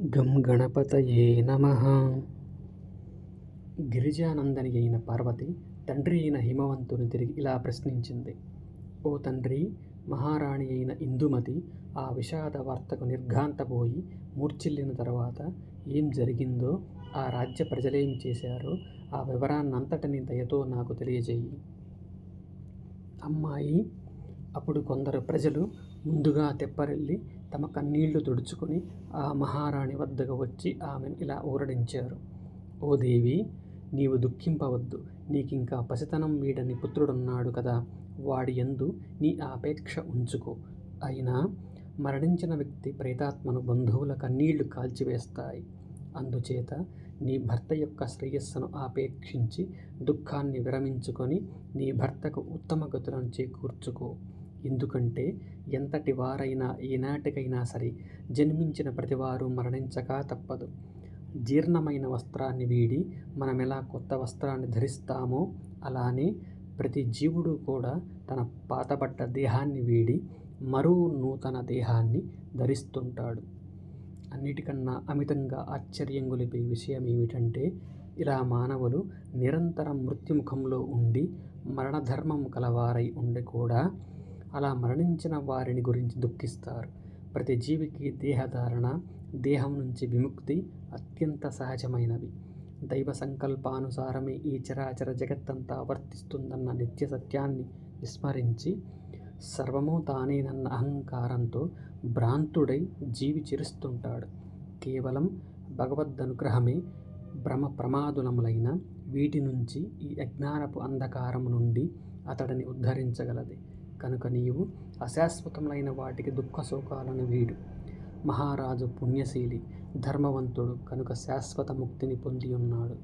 గం గణపతయే నమ. గిరిజానందని అయిన పార్వతి తండ్రి అయిన హిమవంతుని తిరిగి ఇలా ప్రశ్నించింది. ఓ తండ్రి మహారాణి అయిన ఇందుమతి ఆ విషాద వార్తకు నిర్ఘాంతపోయి మూర్చిల్లిన తర్వాత ఏం జరిగిందో ఆ రాజ్య ప్రజలేం చేశారో ఆ వివరాన్నంతటిని దయతో నాకు తెలియజేయి. అమ్మాయి అప్పుడు కొందరు ప్రజలు ముందుగా తెప్పరెళ్ళి తమ కన్నీళ్ళు తుడుచుకొని ఆ మహారాణి వద్దకు వచ్చి ఆమెను ఇలా ఊరడించారు. ఓ దేవి నీవు దుఃఖింపవద్దు. నీకింకా పసితనం వీడని పుత్రుడున్నాడు కదా. వాడి ఎందు నీ ఆపేక్ష ఉంచుకో. అయినా మరణించిన వ్యక్తి ప్రేతాత్మను బంధువుల కన్నీళ్ళు కాల్చివేస్తాయి. అందుచేత నీ భర్త యొక్క శ్రేయస్సును ఆపేక్షించి దుఃఖాన్ని విరమించుకొని నీ భర్తకు ఉత్తమ గతులను చేకూర్చుకో. ఎందుకంటే ఎంతటి వారైనా ఏనాటికైనా సరే జన్మించిన ప్రతివారు మరణించక తప్పదు. జీర్ణమైన వస్త్రాన్ని వీడి మనం ఎలా కొత్త వస్త్రాన్ని ధరిస్తామో అలానే ప్రతి జీవుడు కూడా తన పాతబడ్డ దేహాన్ని వీడి మరో నూతన దేహాన్ని ధరిస్తుంటాడు. అన్నిటికన్నా అమితంగా ఆశ్చర్యం గొలిపే విషయం ఏమిటంటే ఇలా మానవులు నిరంతరం మృత్యుముఖంలో ఉండి మరణధర్మం కలవారై ఉండి కూడా అలా మరణించిన వారిని గురించి దుఃఖిస్తారు. ప్రతి జీవికి దేహధారణ దేహం నుంచి విముక్తి అత్యంత సహజమైనవి దైవ సంకల్పానుసారమే ఈ చరాచర జగత్తంతా వర్తిస్తుందన్న నిత్య సత్యాన్ని విస్మరించి సర్వము తానేనన్న అహంకారంతో భ్రాంతుడై జీవి చిరుస్తుంటాడు. కేవలం భగవద్దనుగ్రహమే భ్రమ ప్రమాదులములైన వీటి నుంచి ఈ అజ్ఞానపు అంధకారం నుండి అతడిని ఉద్ధరించగలది. కనుక నీవు అశాశ్వతములైన వాటికి దుఃఖ శోకాలను వీడు. మహారాజు పుణ్యశీలి ధర్మవంతుడు కనుక శాశ్వత ముక్తిని పొంది ఉన్నాడు.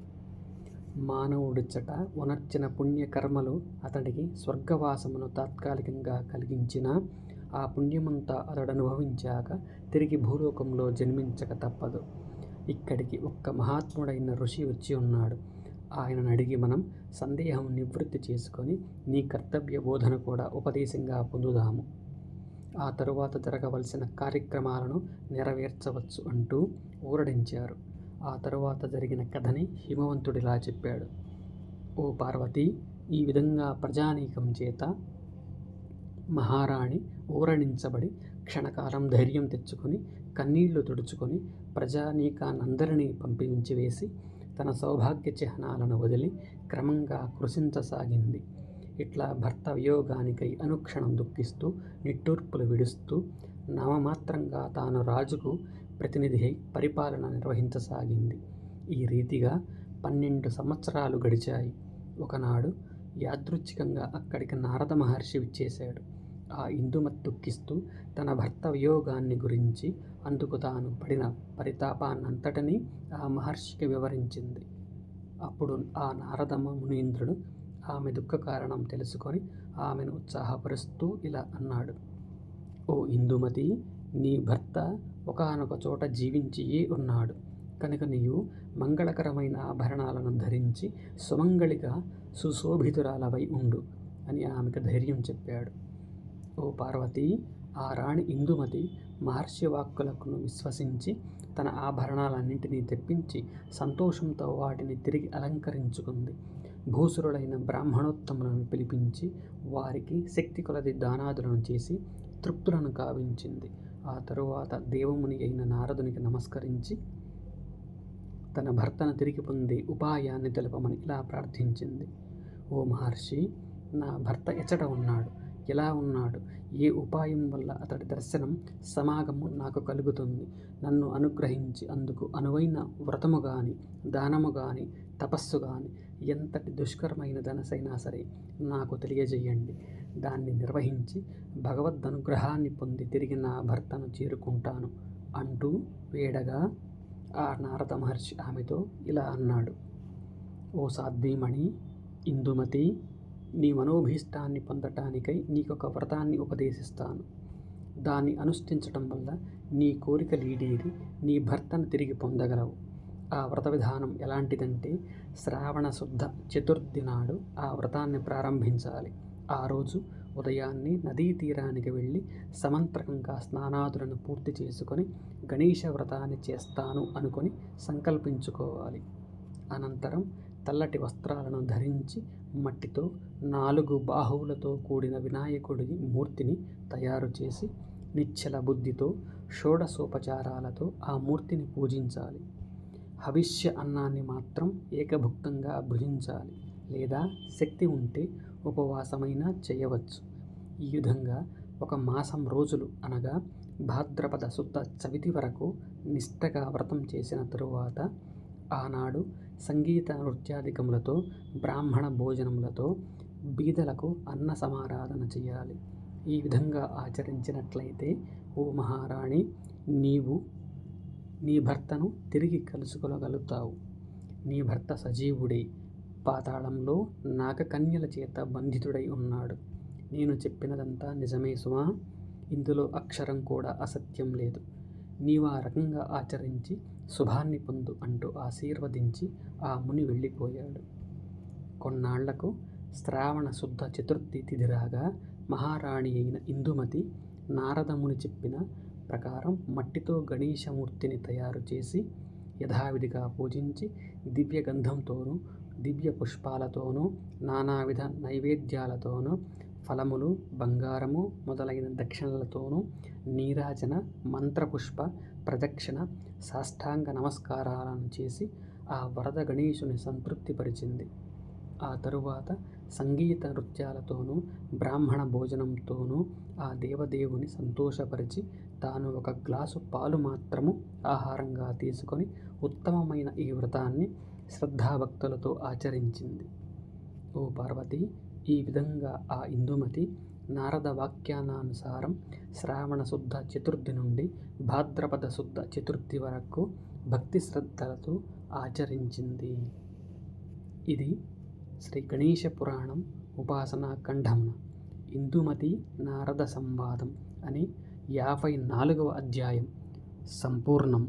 మానవుడిచ్చట ఉనర్చిన పుణ్యకర్మలు అతడికి స్వర్గవాసమును తాత్కాలికంగా కలిగించిన ఆ పుణ్యమంతా అతడు అనుభవించాక తిరిగి భూలోకంలో జన్మించక తప్పదు. ఇక్కడికి ఒక్క మహాత్ముడైన ఋషి వచ్చి ఉన్నాడు. ఆయనను అడిగి మనం సందేహం నివృత్తి చేసుకొని నీ కర్తవ్య బోధన కూడా ఉపదేశంగా పొందుదాము. ఆ తరువాత జరగవలసిన కార్యక్రమాలను నెరవేర్చవచ్చు అంటూ ఊరడించారు. ఆ తరువాత జరిగిన కథని హిమవంతుడిలా చెప్పాడు. ఓ పార్వతి ఈ విధంగా ప్రజానీకం చేత మహారాణి ఊరణించబడి క్షణకాలం ధైర్యం తెచ్చుకొని కన్నీళ్ళు తుడుచుకొని ప్రజానీకాన్నందరినీ పంపించి వేసి తన సౌభాగ్య చిహ్నాలను వదిలి క్రమంగా కృషించసాగింది ఇట్లా భర్త వియోగానికై అనుక్షణం దుఃఖిస్తూ నిట్టూర్పులు విడుస్తూ నామమాత్రంగా తాను రాజుకు ప్రతినిధి అయి పరిపాలన నిర్వహించసాగింది. ఈ రీతిగా పన్నెండు సంవత్సరాలు గడిచాయి. ఒకనాడు యాదృచ్ఛికంగా అక్కడికి నారద మహర్షి విచ్చేశాడు. ఆ ఇందుమతి దుఃఖిస్తూ తన భర్త వియోగాన్ని గురించి అందుకు తాను పడిన పరితాపాన్నంతటినీ ఆ మహర్షికి వివరించింది. అప్పుడు ఆ నారదమ మునీంద్రుడు ఆమె దుఃఖ కారణం తెలుసుకొని ఆమెను ఉత్సాహపరుస్తూ ఇలా అన్నాడు. ఓ ఇందుమతి నీ భర్త ఒకానొక చోట జీవించియే ఉన్నాడు. కనుక నీవు మంగళకరమైన ఆభరణాలను ధరించి సుమంగళిగా సుశోభితురాలవై ఉండు అని ఆమెకు ధైర్యం చెప్పాడు. ఓ పార్వతి ఆ రాణి ఇందుమతి మహర్షి వాక్కులకు విశ్వసించి తన ఆభరణాలన్నింటినీ తెప్పించి సంతోషంతో వాటిని తిరిగి అలంకరించుకుంది. భూసురుడైన బ్రాహ్మణోత్తములను పిలిపించి వారికి శక్తి కొలది దానాదులను చేసి తృప్తులను కావించింది ఆ తరువాత దేవముని అయిన నారదునికి నమస్కరించి తన భర్తను తిరిగి పొందే ఉపాయాన్ని తెలపమని ఇలా ప్రార్థించింది. ఓ మహర్షి నా భర్త ఎచ్చట ఉన్నాడు. ఇలా ఉన్నాడు? ఏ ఉపాయం వల్ల అతడి దర్శనం సమాగము నాకు కలుగుతుంది? నన్ను అనుగ్రహించి అందుకు అనువైన వ్రతము గాని దానము గాని తపస్సు గాని ఎంతటి దుష్కరమైన ధనసైనా సరే నాకు తెలియజేయండి. దాన్ని నిర్వహించి భగవద్ అనుగ్రహాన్ని పొంది తిరిగి నా భర్తను చేరుకుంటాను అంటూ వేడగా ఆ నారద మహర్షి ఆమెతో ఇలా అన్నాడు. ఓ సాధ్వీమణి ఇందుమతి నీ మనోభీష్టాన్ని పొందటానికై నీకొక వ్రతాన్ని ఉపదేశిస్తాను. దాన్ని అనుష్ఠించటం వల్ల నీ కోరిక లీడేరి నీ భర్తను తిరిగి పొందగలవు. ఆ వ్రత విధానం ఎలాంటిదంటే శ్రావణ శుద్ధ చతుర్థి నాడు ఆ వ్రతాన్ని ప్రారంభించాలి. ఆ రోజు ఉదయాన్నే నదీ తీరానికి వెళ్ళి సమంత్రకంగా స్నానాదులను పూర్తి చేసుకొని గణేష వ్రతాన్ని చేస్తాను అనుకొని సంకల్పించుకోవాలి. అనంతరం తెల్లటి వస్త్రాలను ధరించి మట్టితో నాలుగు బాహువులతో కూడిన వినాయకుడి మూర్తిని తయారు చేసి నిశ్చల బుద్ధితో షోడసోపచారాలతో ఆ మూర్తిని పూజించాలి. హవిష్య అన్నాన్ని మాత్రం ఏకభుక్తంగా భుజించాలి. లేదా శక్తి ఉంటే ఉపవాసమైనా చేయవచ్చు. ఈ విధంగా ఒక మాసం రోజులు అనగా భాద్రపద శుద్ధ చవితి వరకు నిష్టగా వ్రతం చేసిన తరువాత ఆనాడు సంగీత నృత్యాధికములతో బ్రాహ్మణ భోజనములతో బీదలకు అన్న సమారాధన చేయాలి. ఈ విధంగా ఆచరించినట్లయితే ఓ మహారాణి నీవు నీ భర్తను తిరిగి కలుసుకోగలుగుతావు. నీ భర్త సజీవుడే. పాతాళంలో నాగకన్యల చేత బంధితుడై ఉన్నాడు. నేను చెప్పినదంతా నిజమే సుమా. ఇందులో అక్షరం కూడా అసత్యం లేదు. నీవు ఆ రకంగా ఆచరించి శుభాన్ని పొందు అంటూ ఆశీర్వదించి ఆ ముని వెళ్ళిపోయాడు. కొన్నాళ్ళకు శ్రావణ శుద్ధ చతుర్థి తిథి రాగా మహారాణి అయిన ఇందుమతి నారదముని చెప్పిన ప్రకారం మట్టితో గణేశమూర్తిని తయారు చేసి యథావిధిగా పూజించి దివ్య గంధంతోనూ దివ్య పుష్పాలతోనూ నానావిధ నైవేద్యాలతోనూ ఫలములు బంగారము మొదలైన దక్షిణలతోనూ నీరాజన మంత్రపుష్ప ప్రదక్షిణ సాష్టాంగ నమస్కారాలను చేసి ఆ వరద గణేశుని సంతృప్తిపరిచింది. ఆ తరువాత సంగీత నృత్యాలతోనూ బ్రాహ్మణ భోజనంతోనూ ఆ దేవదేవుని సంతోషపరిచి తాను ఒక గ్లాసు పాలు మాత్రము ఆహారంగా తీసుకొని ఉత్తమమైన ఈ వ్రతాన్ని శ్రద్ధాభక్తులతో ఆచరించింది. ఓ పార్వతి! ఈ విధంగా ఆ ఇందుమతి నారద వాక్యానానుసారం శ్రావణ శుద్ధ చతుర్థి నుండి భాద్రపద శుద్ధ చతుర్థి వరకు భక్తి శ్రద్ధలతో ఆచరించింది. ఇది శ్రీ గణేశ పురాణం ఉపాసనా ఖండమున ఇందుమతి నారద సంవాదం అని యాభై నాలుగవ అధ్యాయం సంపూర్ణం.